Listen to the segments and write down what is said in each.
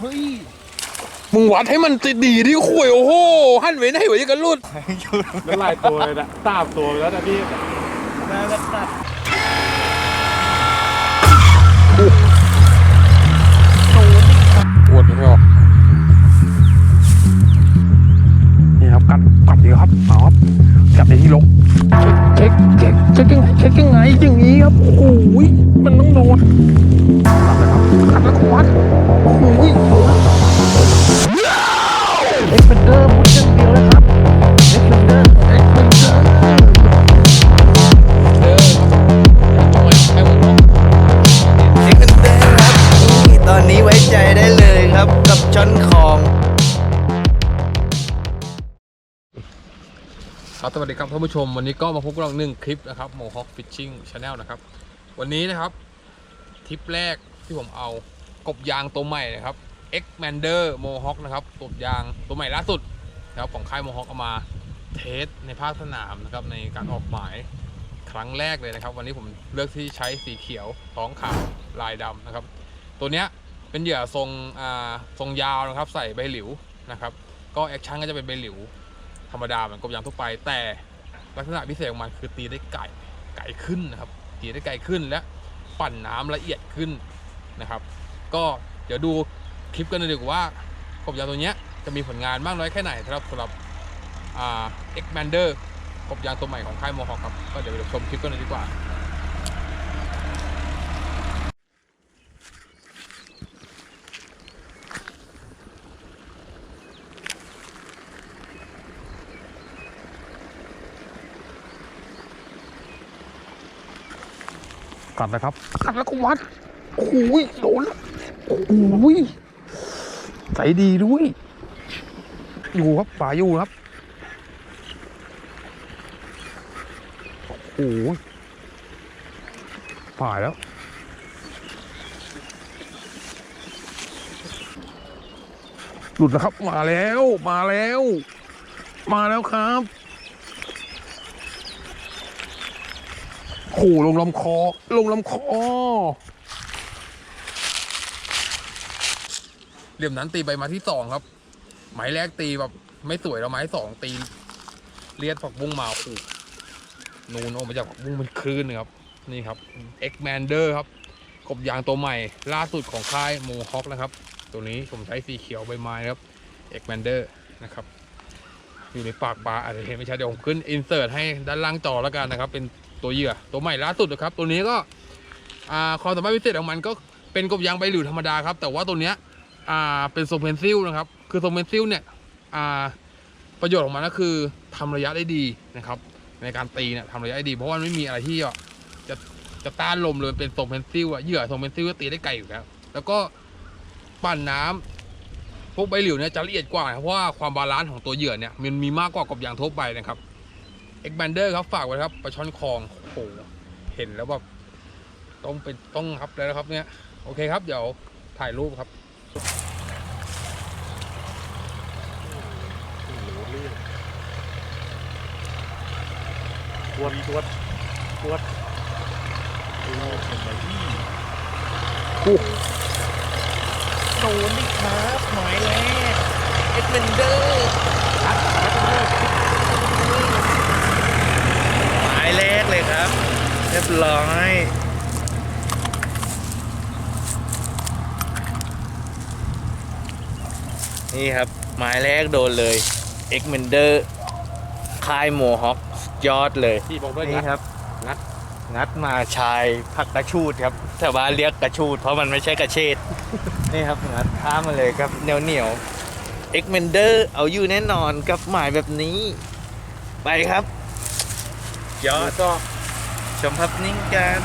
เฮ้ยมึงวัดให้มันติดดีที่ข่วยโอ้โหหันเว้นให้ไว้ยังกันรุดแล้วลายตัวเลยนะตามตัวไปแล้วนะพี่ปวดไม่ออกนี่ครับกัดกัดดีครับเอาครับจับในที่ลก เช็คเช็คเช็คยังเช็คยังไงอย่างนี้ครับโอ้ยมันต้องโดนขัดเลยครับกัดแล้วก็วัดโอ้ยเอ็กเพนเดอร์ ครับสวัสดีครับท่านผู้ชมวันนี้ก็มาพบกับเราหนึ่งคลิปนะครับโมฮอคฟิชชิ่งชาแนลนะครับวันนี้นะครับทริปแรกที่ผมเอากบยางตัวใหม่นะครับ X Mander Mohawk นะครับกบยางตัวใหม่ล่าสุดนะครับของค่าย Mohawk เอามาเทสในภาคสนามนะครับในการออกหมายครั้งแรกเลยนะครับ วันนี้ผมเลือกที่ใช้สีเขียวท้องขาวลายดำนะครับ ตัวเนี้ยเป็นเหยื่อทรงอ่าทรงยาวนะครับ ใส่ใบหลิวนะครับ ก็แอคชั่นก็จะเป็นใบหลิว ธรรมดาเหมือนกบยางทั่วไป แต่ลักษณะพิเศษของมันคือตีได้ไก่ไก่ขึ้นนะครับ ตีได้ไก่ขึ้นและปั่นน้ำละเอียดขึ้นนะครับ ก็เดี๋ยวดูคลิปกันเลยดีกว่าว่ากบยางตัวเนี้ยจะมีผลงานมากน้อยแค่ไหนสำหรับสำหรับอ่า X Mander กบยางตัวใหม่ของค่ายโมฮอคครับก็เดี๋ยวไปชมคลิปกันเลยดีกว่า กัดนะครับกัดแล้วก็วัดโอ้โหโดนแล้วโอ้โหใจดีด้วย อยู่ครับป่าอยู่ครับโอ้โหผ่ายแล้วหลุดแล้วครับ มาแล้ว มาแล้ว มาแล้วครับ โอ้โหลงลำคอ ลงลำคอเหลี่ยมนั้นตีไปมาที่สองครับ หมายแรกตีแบบไม่สวยแล้วหมายสองตี เลียดฝักบุ้งมาโอ้โหนูนออกมาจากฝักบุ้งเป็นคลื่นเลยครับนี่ครับ X Mander ครับ กบยางตัวใหม่ ล่าสุดของค่ายโมฮอคนะครับ ตัวนี้ผมใช้สีเขียวใบไม้ครับ X Mander นะครับ อยู่ในปากปลาอาจจะเห็นไม่ชัดเดี๋ยวผมขึ้นอินเสิร์ตให้ด้านล่างจอแล้วกันนะครับ เป็น ตัวเหยื่อตัวใหม่ล่าสุดนะครับ ตัวนี้ก็ความสามารถพิเศษของมันก็เป็นกบยางใบหลิวธรรมดาครับ แต่ว่าตัวเนี้ยเป็นทรงเพนซิลนะครับ คือทรงเพนซิลเนี่ยประโยชน์ของมันก็คือทำระยะได้ดีนะครับ ในการตีเนี่ยทำระยะได้ดี เพราะว่ามันไม่มีอะไรที่จะจะต้านลมเลยเป็นทรงเพนซิลอะเหยื่อทรงเพนซิลก็ตีได้ไกลอยู่แล้วแล้วก็ปั่นน้ำพวกใบหลิวเนี่ยจะละเอียดกว่าเพราะว่าความบาลานซ์ของตัวเหยื่อเนี่ยมันมีมากกว่ากบยางทั่วไปนะครับ อ็กแบนเดอร์ครับฝากไว้ครับปลาช่อนคลองโอ้โหเห็นแล้วแบบต้องเป็นต้องครับแล้วนะครับเนี่ย โอเคครับ เดี๋ยวถ่ายรูปครับปวดปวดปวดโดนดิครับหมายแรกเอ็กซ์เดอร์หมายแรกเลยครับ เรียบร้อยนี่ครับหมายแรกโดนเลย X m e n d e r ค่ายโมฮอคยอดเลยพี่บอกด้วยนี่นะครับงัดงัดมาชายผักกระชูดครับแถวบ้านเรียกกระชูด เพราะมันไม่ใช่กระเชดนี่ครับงัดข้ามมาเลยครับเหนียวเหนียวเอ็กเมนเดอร์เอาอยู่แน่นอนกับหมายแบบนี้ ไปครับ ยอดก็ ชมภาพนิ่งกัน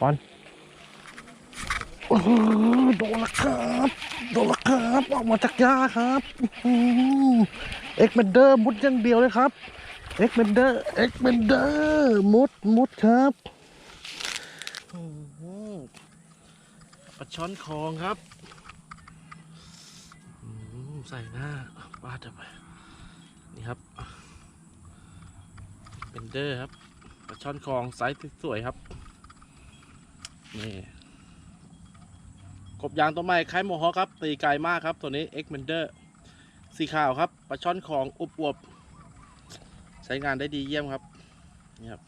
บอลโอ้โหโดนและครับ โดนและครับออกมาจากยาครับเอ็กเมนเดอร์มุดอย่างเดียวเลยครับเอ็กเมนเดอร์เอ็กเมนเดอร์มุดมุดครับปลาช่อนคลองครับอืมใส่หน้าปาดเข้าไปนี่ครับเป็นเดอร์ครับปลาช่อนคลองไซส์สวยๆครับ นี่กบยางตัวใหม่คล้ายโมฮอครับ ตีไกลมากครับ ตัวนี้ X m e n d e r สีขาวครับปลาช่อนคลองอุบอวบใช้งานได้ดีเยี่ยมครับนี่ครับ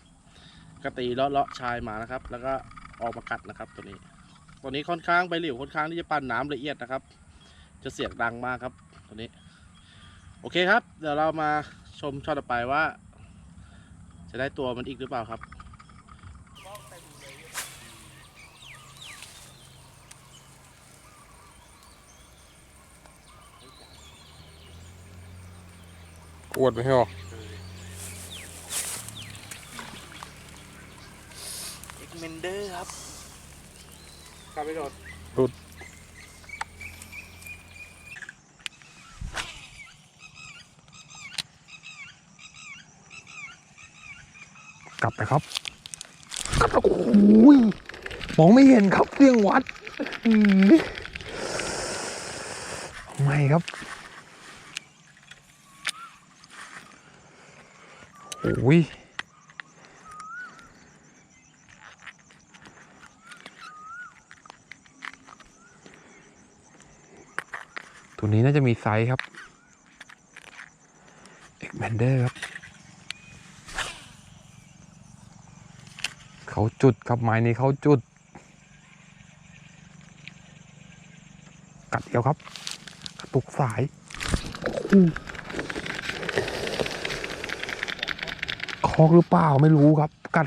กระตีเลาะเลาะชายมานะครับ แล้วก็ออกมากัดนะครับตัวนี้ ตัวนี้ค่อนข้างใบหลิวค่อนข้างที่จะปั้นน้ำละเอียดนะครับ จะเสียงดังมากครับตัวนี้ โอเคครับ เดี๋ยวเรามาชมช็อตต่อไปว่า จะได้ตัวมันอีกหรือเปล่าครับ อวดไม่ให้ออกเอ็กเมนเดอร์ครับครับพี่โดดกลับไปครับกลับไปโอ้ยมองไม่เห็นครับเรื่องวัดอื้อไม่ครับ อ้ยตัวนี้น่าจะมีไซส์ครับเอ็กแมนเดอร์ครับ เขาจุดครับไม้นี้เขาจุด กัดเดียวครับ กระตุกสายอ คอกหรือเปล่าไม่รู้ครับ กัด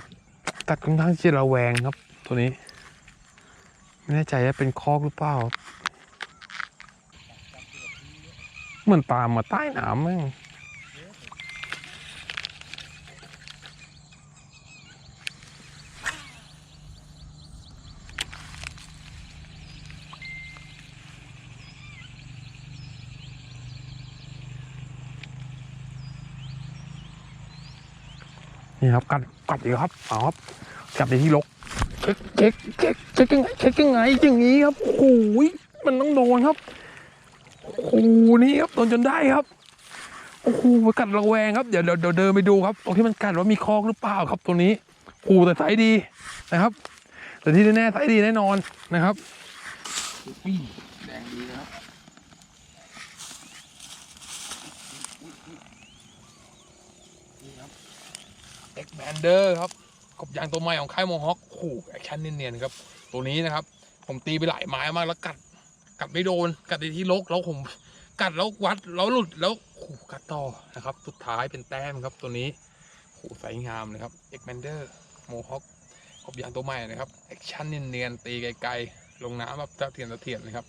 กัดค่อนข้างที่จะระแวงครับ ตัวนี้ ไม่แน่ใจว่าเป็นคอกหรือเปล่า เหมือนตามมาใต้น้ำมั้ง นี่ครับกัดกัดอีกครับเอาครับจับในที่ลกเช็คเช็คเช็คเช็คยังไงเช็คยังไงอย่างนี้ครับโอ้โหมันต้องโดนครับโอ้นี่ครับโดนจนได้ครับโอ้โหกัดระแวงครับเดี๋ยวเดี๋ยวเดินไปดูครับตรงที่มันกัดว่ามีคอกหรือเปล่าครับตัวนี้โอ้แต่ไซส์ดีนะครับ แต่ที่แน่ๆไซส์ดีแน่นอนนะครับ แดงดีนะครับ เอ็กแมนเดอร์ครับกบยางตัวใหม่ของค่ายโมฮอคโอ้โหแอคชั่นเนียนๆครับ ตัวนี้นะครับ ผมตีไปหลายไม้มากแล้วกัด กัดไม่โดน กัดในที่ลกแล้วผมกัดแล้ววัดแล้วหลุดแล้วโอ้โหกัดต่อนะครับ สุดท้ายเป็นแต้มครับตัวนี้โอ้โหใสงามเลยครับเอ็กแมนเดอร์โมฮอคกบยางตัวใหม่นะครับแอคชั่นเนียนๆตีไกลๆลงน้ำแบบตะเทียนตะเทียนนะครับ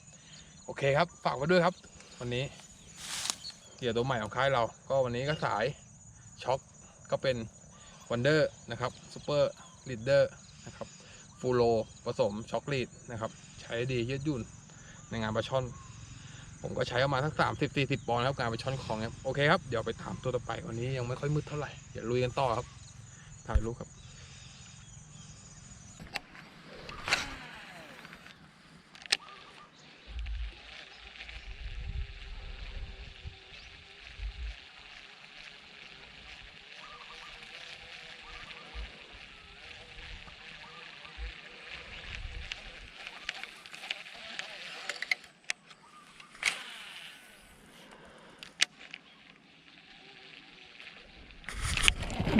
โอเคครับฝากไว้ด้วยครับ วันนี้เหยื่อตัวใหม่ของค่ายเรา ก็วันนี้ก็สายช็อคก็เป็น วันเดอร์นะครับซูเปอร์ลีดเดอร์นะครับฟูโรผสมช็อกลีดนะครับ ใช้ดียืดหยุ่นในงานปลาช่อน ผมก็ใช้ประมาณสักสามสิบสี่สิบปอนด์แล้วงานปลาช่อนของเนี่ยโอเคครับ เดี๋ยวไปถามตัวต่อไปวันนี้ยังไม่ค่อยมืดเท่าไหร่เดี๋ยวลุยกันต่อครับ ถ่ายรูปครับ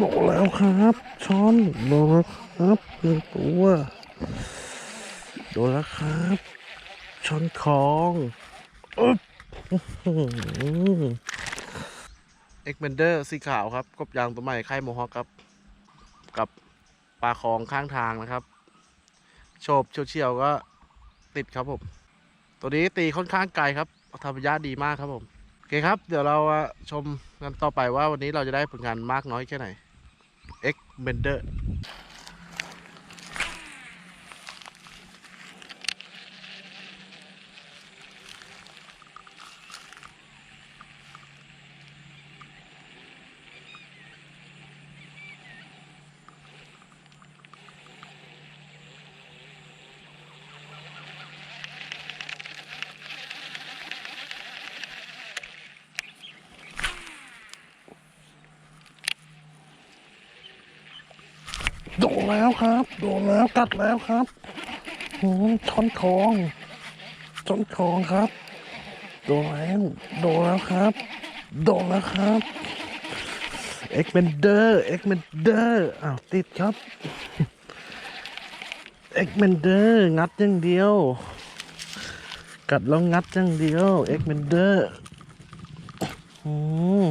โดนแล้วครับช้อนโดนแล้วครับหนึ่งตัวโดนแล้วครับช้อนคองอึ๊บเอ็กเมนเดอร์สีขาวครับกบยางตัวใหม่ค่ายโมฮอคครับ กับปลาคองข้างทางนะครับโฉบเฉียวๆก็ติดครับผม ตัวนี้ตีค่อนข้างไกลครับธรรมยาดีมากครับผม โอเคครับ เดี๋ยวเรามาชมกันต่อไปว่าวันนี้เราจะได้ผลงานมากน้อยแค่ไหน X Bender นแล้วครับ โดนแล้วกัดแล้วครับหืมช้อนคองช้อนคองครับ โดนแล้วโดนแล้วครับ โดนแล้วครับเอ็กเมนเดอร์เอ็กเมนเดอร์อ้าวติดครับเอ็กเมนเดอร์งัดอย่างเดียว กัดแล้วงัดอย่างเดียวเอ็กเมนเดอร์อืม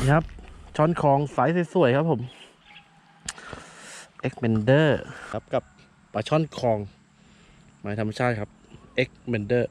นี่ครับช้อนของสายสวยๆครับผม เอ็กเมนเดอร์ครับกับปลาช่อนคลองไม้ธรรมชาติครับเอ็กเมนเดอร์